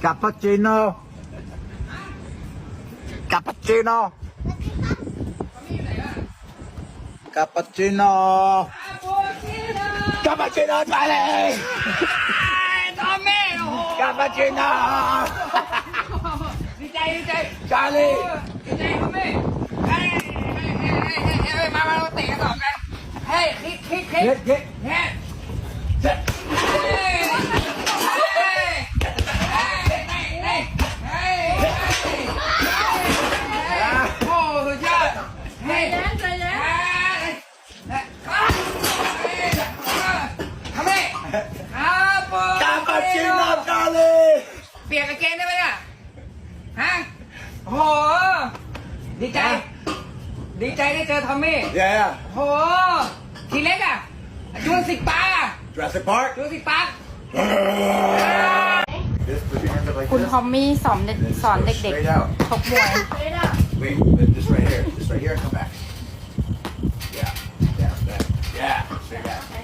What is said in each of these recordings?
cappuccino cappuccino cappuccino cappuccino dale Tomeo cappuccino Charlie Charlie Hey, hit, hit, hit. Hit, hit. Hit. กาปปัจจินาตาเลเปลียนกางเกงได้ไหมอ่ะฮะโห ดีใจ ดีใจได้เจอทอมมี่ เยอ้โหทีเล็กอ่ะจูนสิปาร์จูนสิปาร์จูนสิปาร์คุณทอมมี่สอนสอนเด็กๆทกมวย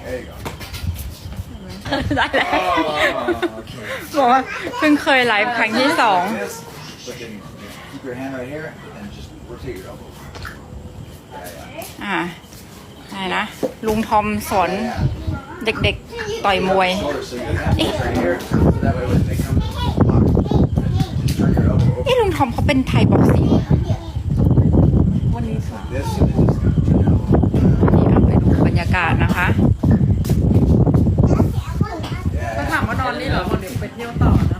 There you go. ได้แล้วบอกว่าเพิ่งเคยไลฟ์ครั้งที่สองอ่าไหนนะ ลุงทอมสอนเด็กๆ ต่อยมวย นี่ลุงทอมเขาเป็นไทยบอกสิ要到了。